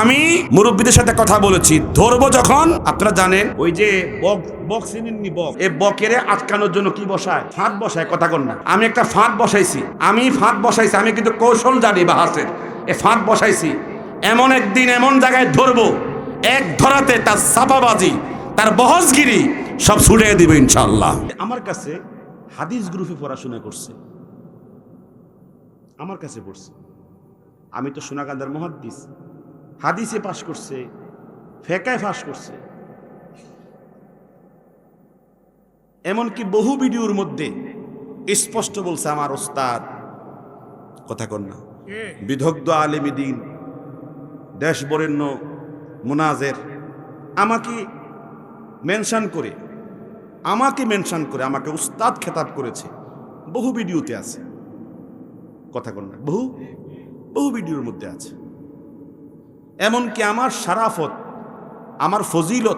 আমি মুরব্বীদের সাথে কথা বলেছি। ধরবো যখন, আপনারা জানেন, ওই যে আটকানোর জন্য বসায়? বসায়, কথা না। আমি একটা বসাইছি। আমি বসাইছি, আমি কিন্তু কৌশল জানি বাহাসের। এ বসাইছি। এমন একদিন এমন জায়গায় ধরবো, এক ধরাতে তার তার সব ইনশাল্লাহ আমার কাছে হাদিস গ্রুপে পড়াশোনা করছে। আমার কাছে পড়ছে। আমি তো সোনাকান্দার মহাদ্দিস। হাদিসে পাশ করছে ফেকায় পাশ করছে। এমনকি বহু ভিডিওর মধ্যে স্পষ্ট বলছে আমার ওস্তাদ কথা কন বিধগ্ধ আলেমী দিন দেশ বরেণ্য মুনাজের আমাকে মেনশন করে আমাকে মেনশন করে আমাকে উস্তাদ খেতাব করেছে। বহু ভিডিওতে আছে। কথা কন না। বহু? বহু ভিডিওর মধ্যে আছে। এমনকি আমার সারাফত আমার ফজিলত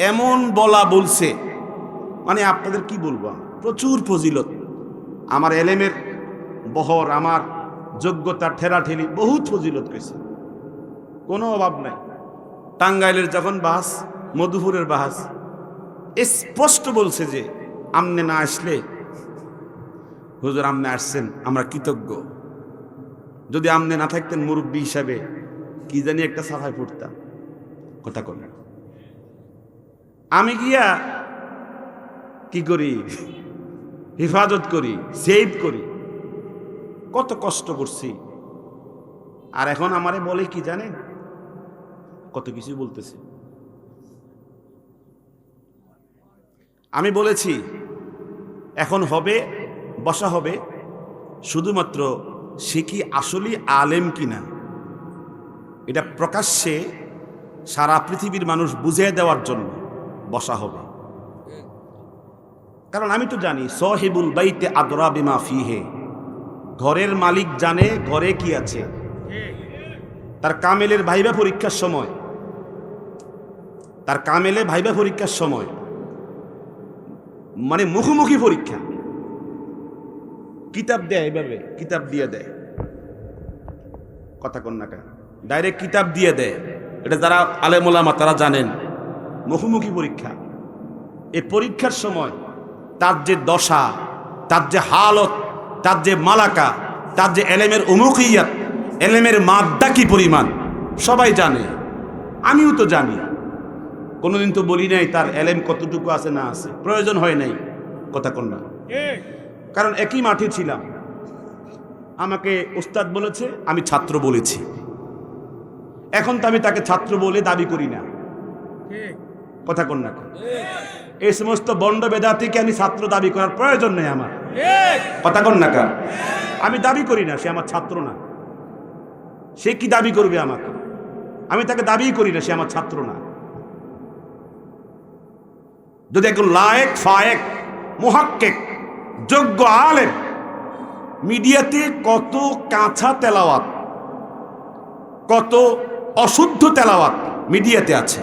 এমন বলা বলছে। মানে আপনাদের কি বলব প্রচুর ফজিলত। আমার এলেমের বহর, আমার যোগ্যতা ঠেলাঠেলি, বহুত ফজিলত করেছে কোনো অভাব নাই। টাঙ্গাইলের যখন বাস, মধুপুরের বাস স্পষ্ট বলছে যে, আমনে না আসলে, হুজুর আমনে আসছেন, আমরা কৃতজ্ঞ। যদি আমনে না থাকতেন মুরব্বী হিসাবে কি জানি একটা সাফাই পড়তাম। কথা কর আমি গিয়া কি করি? হেফাজত করি, সেভ করি। কত কষ্ট করছি। আর এখন আমারে বলে কি জানেন? কত কিছু বলতেছে। আমি বলেছি, এখন হবে, বসা হবে, শুধুমাত্র সে কি আসলেই আলেম কিনা? এটা প্রকাশ্যে সারা পৃথিবীর মানুষ বুঝে দেওয়ার জন্য বসা হবে। কারণ আমি তো জানি, সহিবুল বাইতে আদরা বিমা ফিহে। ঘরের মালিক জানে ঘরে কি আছে। তার কামেলের ভাইবা পরীক্ষার সময়। তার কামেলে ভাইবা পরীক্ষার সময়। মানে মুখোমুখি পরীক্ষা। কিতাব দেয় এভাবে, কিতাব দিয়ে দেয়। কথা কন না কেন? ডাইরেক্ট কিতাব দিয়ে দেয়। এটা যারা আলেমোলামা তারা জানেন। মুখোমুখি পরীক্ষা। এই পরীক্ষার সময় তার যে দশা, তার যে হালত, তার যে মালাকা, তার যে এলেমের উমুকিয়াত, এলেমের মাদ্দা কি পরিমাণ, সবাই জানে। আমিও তো জানি। কোনোদিন তো বলি নাই তার এলেম কতটুকু আছে না আছে। প্রয়োজন হয় নাই, কথা কন কারণ একই মাঠে ছিলাম। আমাকে ওস্তাদ বলেছে, আমি ছাত্র বলেছি। এখন তো আমি তাকে ছাত্র বলে দাবি করি না। কথা কন না এই সমস্ত বন্ড বেদাতিকে আমি ছাত্র দাবি করার প্রয়োজন নেই আমার। কথা কন না আমি দাবি করি না সে আমার ছাত্র না। সে কি দাবি করবে আমাকে? আমি তাকে দাবি করি না সে আমার ছাত্র না। যদি একজন লায়েক ফায়েক মুহাক্কেক যোগ্য আলেম মিডিয়াতে কত কাঁচা তেলাওয়াত কত অশুদ্ধ তেলাওয়াত মিডিয়াতে আছে।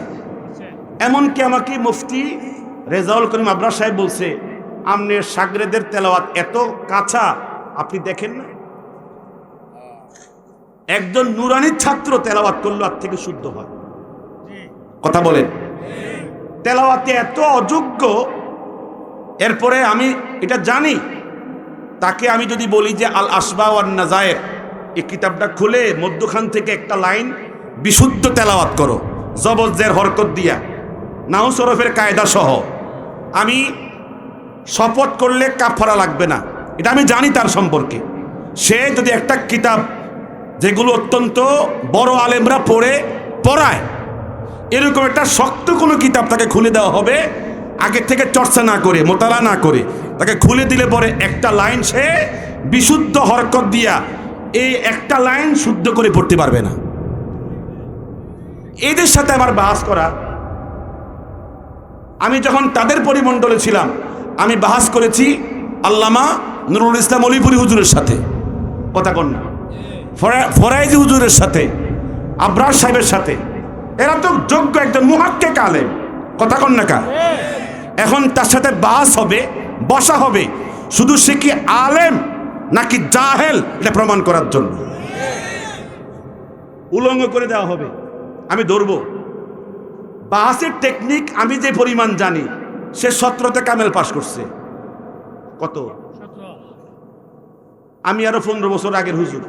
এমনকি আমাকে মুফতি রেজাউল করিম আবরা সাহেব বলছে আমনের সাগরেদের তেলাওয়াত এত কাঁচা, আপনি দেখেন না? একজন নুরানির ছাত্র তেলাওয়াত করল আর থেকে শুদ্ধ হয়। কথা বলেন। তেলাওয়াতে এত অযোগ্য, এরপরে আমি এটা জানি। তাকে আমি যদি বলি যে আল আসবা ওয়ান নাজায়ের এই কিতাবটা খুলে মধ্যখান থেকে একটা লাইন বিশুদ্ধ তেলাওয়াত করো জবজের হরকত দিয়া। নাও সরফের কায়দা সহ। আমি শপথ করলে কাফারা লাগবে না। এটা আমি জানি তার সম্পর্কে। সে যদি একটা কিতাব যেগুলো অত্যন্ত বড় আলেমরা পড়ে, পড়ায়, এরকম একটা শক্ত কোনো কিতাব তাকে খুলে দেওয়া হবে, আগের থেকে চর্চা না করে, মোতালা না করে, তাকে খুলে দিলে পরে একটা লাইন সে বিশুদ্ধ হরকত দিয়া এই একটা লাইন শুদ্ধ করে পড়তে পারবে না। এদের সাথে আমার বাহাস করা। আমি যখন তাদের পরিমণ্ডলে ছিলাম, আমি বাহাস করেছি আল্লামা নুরুল ইসলাম অলিপুরি হুজুরের সাথে। কথা কন না। ফরাইজি হুজুরের সাথে, আবরার সাহেবের সাথে। এরা তো যোগ্য একজন মুহাক্কে কালে কথা কন না কা এখন তার সাথে বাস হবে, বসা হবে। শুধু সে কি আলেম নাকি জাহেল? এটা প্রমাণ করার জন্য। উলঙ্গ করে দেওয়া হবে। আমি ধরবো। বাহাসের টেকনিক আমি যে পরিমাণ জানি, সে সতেরোতে কামেল পাশ করছে। কত? আমি আরও পনেরো বছর আগের হুজুর।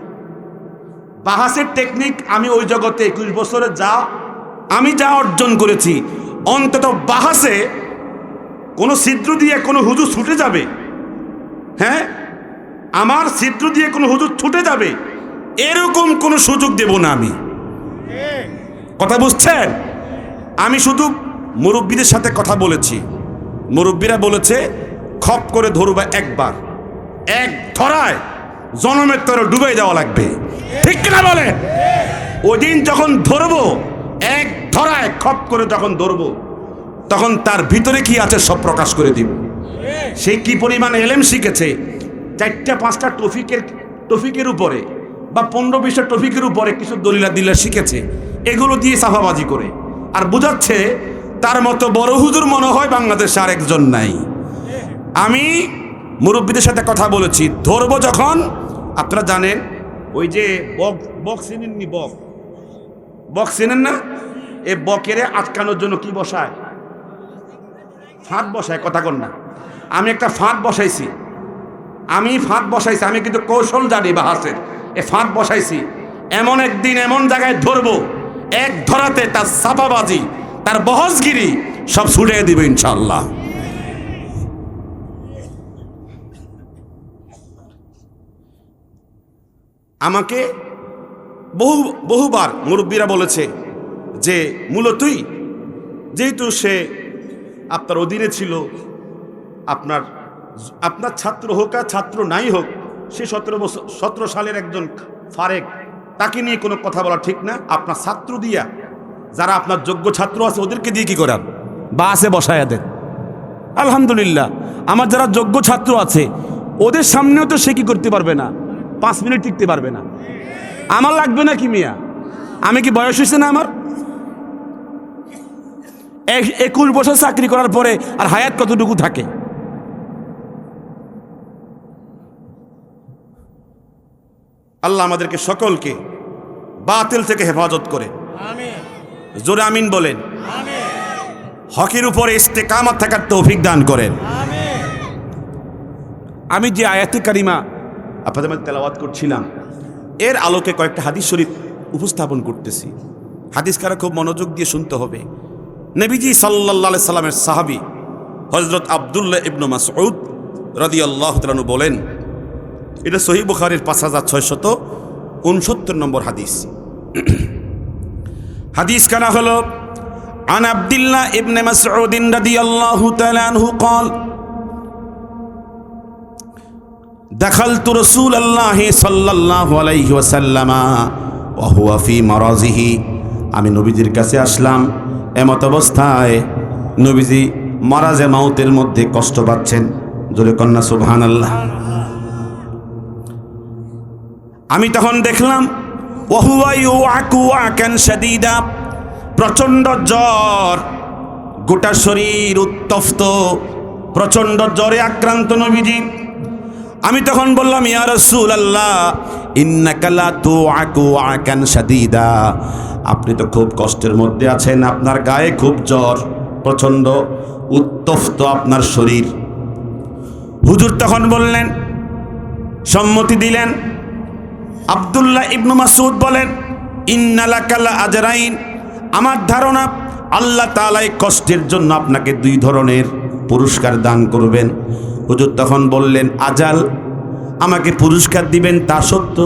বাহাসের টেকনিক আমি ওই জগতে একুশ বছরে যা, আমি যা অর্জন করেছি, অন্তত বাহাসে কোনো ছিদ্র দিয়ে কোনো হুজুর ছুটে যাবে। হ্যাঁ? আমার ছিদ্র দিয়ে কোনো হুজুর ছুটে যাবে, এরকম কোনো সুযোগ দেব না আমি। কথা বুঝছেন? আমি শুধু মুরব্বীদের সাথে কথা বলেছি। মুরব্বীরা বলেছে, খপ করে ধরবা একবার। এক ধরায় জনমের তরে ডুবে যাওয়া লাগবে। ঠিক কিনা বলে? ওই দিন যখন ধরবো, এক ধরায় খপ করে যখন ধরবো, তখন তার ভিতরে কি আছে সব প্রকাশ করে দিব। সে কি পরিমাণ এলেম শিখেছে? চারটা, পাঁচটা টফিকের টফিকের উপরে বা পনেরো, বিশটা টফিকের উপরে কিছু দলিলা দিলা শিখেছে। এগুলো দিয়ে সাফাবাজি করে। আর বোঝাচ্ছে তার মতো বড় হুজুর মনে হয় বাংলাদেশে আর একজন নাই। আমি মুরব্বীদের সাথে কথা বলেছি, ধরবো যখন, আপনারা জানেন, ওই যে বক চিনেননি বক? বক চিনেন না? এ বকেরে আটকানোর জন্য কি বসায়? ফাঁদ বসায়, কথা কন না। আমি একটা ফাঁদ বসাইছি। আমি ফাঁদ বসাইছি, আমি কিন্তু কৌশল জানি বা বাহাসের। এ ফাঁদ বসাইছি। এমন একদিন এমন জায়গায় ধরবো এক ধরাতে তার সাপাবাজি, তার বহসগিরি সব ছুড়ে দিবে ইনশাল্লাহ আমাকে বহু, বহুবার মুরব্বীরা বলেছে যে, মূলতই যেহেতু সে আপনার অধীনে ছিল, আপনার আপনার ছাত্র হোক আর ছাত্র নাই হোক, সে সতেরো বছর, সতেরো সালের একজন ফারেক তাকে নিয়ে কোনো কথা বলা ঠিক না। আপনার ছাত্র দিয়া, যারা আপনার যোগ্য ছাত্র আছে, ওদেরকে দিয়ে কি করান বাসে বসায়া দেন। আলহামদুলিল্লাহ, আমার যারা যোগ্য ছাত্র আছে, ওদের সামনেও তো সে কি করতে পারবে না? পাঁচ মিনিট টিকতে পারবে না। আমার লাগবে না কি মিয়া? আমি কি বয়স হয়েছে না আমার? এক- একুশ বছর চাকরি করার পরে আর হায়াত কতটুকু থাকে? আল্লাহ আমাদেরকে সকলকে বাতিল থেকে হেফাজত করে। জোরে আমিন বলেন। হকের উপরে ইস্তেকামত থাকার তৌফিক দান করেন। আমি যে আয়াতে কারিমা আপনাদের মধ্যে তেলাওয়াত করছিলাম এর আলোকে কয়েকটা হাদিস শরীফ উপস্থাপন করতেছি। হাদিস কারা খুব মনোযোগ দিয়ে শুনতে হবে। নবীজি সাল্লাহ সাল্লামের সাহাবি হজরত আবদুল্লাহ ইবনু মাসউদ রদি আল্লাহ তালু বলেন এটা সহি বুখারির পাঁচ হাজার ছয়শত উনসত্তর নম্বর হাদিস। হাদিস কানা হলো عن عبد الله ابن مسعود رضي الله تعالى عنه قال دخلت رسول الله صلى الله عليه وسلم وهو في مرضه আমি নবীজির কাছে আসলাম এমত অবস্থায় নবীজি মারাজে মাউতের মধ্যে কষ্ট পাচ্ছেন জোরে কন্যা সুবহান আল্লাহ আমি তখন দেখলাম আকান শাদীদা। প্রচণ্ড জ্বর, গোটা শরীর উত্তপ্ত, প্রচণ্ড জ্বরে আক্রান্ত নবীজি। আমি তখন বললাম, ইয়া রাসূল আল্লাহ ইন্নাকালা তু আকু আকান শাদীদা। আপনি তো খুব কষ্টের মধ্যে আছেন, আপনার গায়ে খুব জ্বর, প্রচণ্ড উত্তপ্ত আপনার শরীর। হুজুর তখন বললেন, সম্মতি দিলেন আব্দুল্লাহ ইবনু মাসুদ বলেন ইন্নালাকাল্লা আজরাইন। আমার ধারণা, আল্লাহ তালাই কষ্টের জন্য আপনাকে দুই ধরনের পুরস্কার দান করবেন। হুজুর তখন বললেন, আজাল, আমাকে পুরস্কার দিবেন তা সত্য,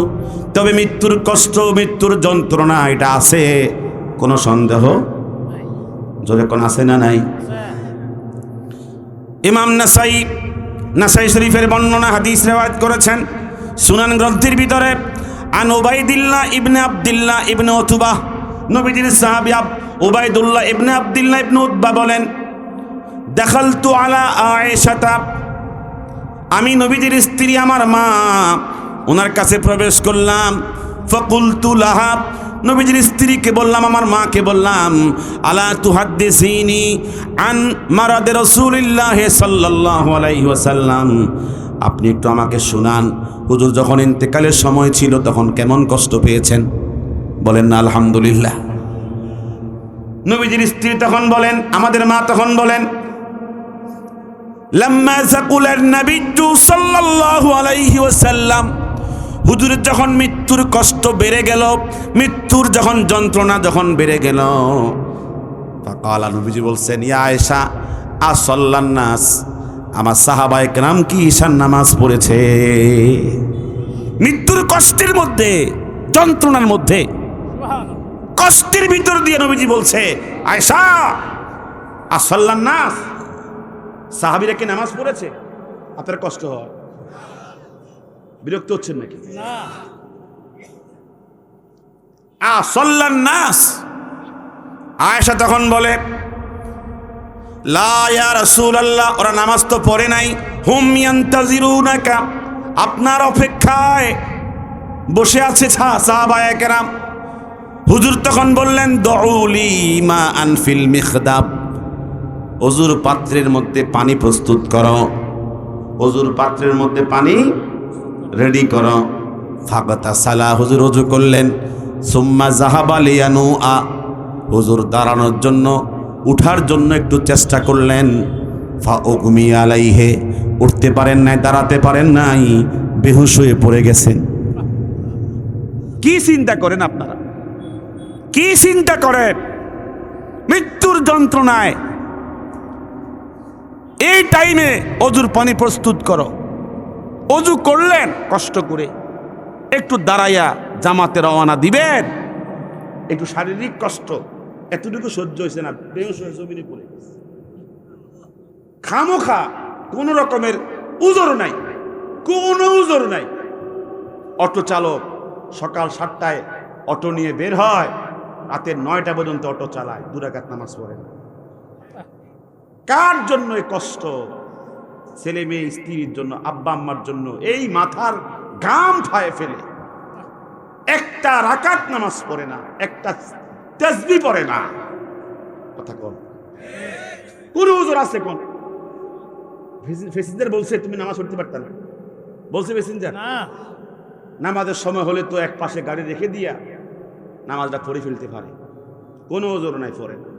তবে মৃত্যুর কষ্ট, মৃত্যুর যন্ত্রণা, এটা আছে, কোনো সন্দেহ? জোরে কোন আছে না নাই? ইমাম নাসাই নাসাই শরীফের বর্ণনা, হাদিস রেওয়ায়ত করেছেন। সুনান গ্রন্থের ভিতরে আন ওবাইদিল্লাহ ইবনে আবদুল্লাহ ইবনে অতুবা নবীজির সাহাবী আব ওবাইদুল্লাহ ইবনে আবদুল্লাহ ইবনে উতবা বলেন দেখালতু আলা আয়েশাতা আমি নবীজির স্ত্রী আমার মা, ওনার কাছে প্রবেশ করলাম। ফকুলতু লাহাব নবীজির স্ত্রীকে বললাম, আমার মাকে বললাম, আলা তুহাদ্দিসিনি আন মারাদে রাসূলিল্লাহ সাল্লাল্লাহু আলাইহি ওয়াসাল্লাম। আপনি একটু আমাকে শোনান। হুজুর, যখন ইন্তেকালের সময় ছিল, তখন কেমন কষ্ট পেয়েছেন? বলেন না, আলহামদুলিল্লাহ। নবীজির স্ত্রী তখন বলেন, আমাদের মা তখন বলেন, লাম্মা সাকুলার নবিজ্জু সাল্লাল্লাহু আলাইহি হুজুরের যখন মৃত্যুর কষ্ট বেড়ে গেল, মৃত্যুর যখন যন্ত্রণা যখন বেড়ে গেল, ফাকালা নবীজি বলছেন, ইয়া আয়েশা আসল্লান নাস। আমার সাহাবায়ে কেরাম কি ঈশান নামাজ পড়েছে? মৃত্যুর কষ্টের মধ্যে যন্ত্রণার মধ্যে কষ্টের ভিতর দিয়ে নবীজি বলছে আয়সা আসল্লান নাস। সাহাবিরা কি নামাজ পড়েছে? আপনার কষ্ট হয়? বিরক্ত হচ্ছেন নাকি? আসল্লান নাস। আয়েশা তখন বলে লা ইয়া রাসূলুল্লাহ, ওরা নামাজ তো পড়ে নাই। হুম ইয়ান্তাজিরুনাকা, আপনার অপেক্ষায় বসে আছে ছা সাহাবায়ে কেরাম হুজুর তখন বললেন দউলি মা আনফিল মিখদাব। অজুর পাত্রের মধ্যে পানি প্রস্তুত করো। অজুর পাত্রের মধ্যে পানি রেডি করো। ফাগতা সালা, হুজুর অজু করলেন। সুম্মা জাহাবালিয়ানু আ হুজুর দাঁড়ানোর জন্য উঠার জন্য একটু চেষ্টা করলেন। ফা উগমি আলাইহে, উঠতে পারেন নাই, দাঁড়াতে পারেন নাই, বেহুশ হয়ে পড়ে গেছেন। কি চিন্তা করেন আপনারা? কি চিন্তা করেন? মৃত্যুর যন্ত্রণায়। এই টাইমে অজুর পানি প্রস্তুত করো। অজু করলেন, কষ্ট করে। একটু দাঁড়াইয়া জামাতে রওনা দিবেন। একটু শারীরিক কষ্ট। এতটুকু সহ্য হয়েছে না, বেহুশ হয়ে জমিনে পড়ে গেছে। খামোখা কোন রকমের উজোর নাই, কোন উজোর নাই অটো চালক সকাল সাতটায় অটো নিয়ে বের হয়, রাতের নয়টা পর্যন্ত অটো চালায় দুরাকাত নামাজ পড়ে না। কার জন্য কষ্ট ছেলে মেয়ে, স্ত্রীর জন্য, আব্বা আম্মার জন্য, এই মাথার গাম ফায়ে ফেলে একটা রাকাত নামাজ পড়ে না, একটা তেজবি পড়ে না। কথা কোন কোন হুজুর আছে কোন? ফেসিনজার বলছে তুমি নামাজ পড়তে পারত না। বলছে ফেসিনজার নামাজের সময় হলে তো এক পাশে গাড়ি রেখে দিয়া নামাজটা পড়ে ফেলতে পারে। কোনো ওজোর নাই পড়ে। না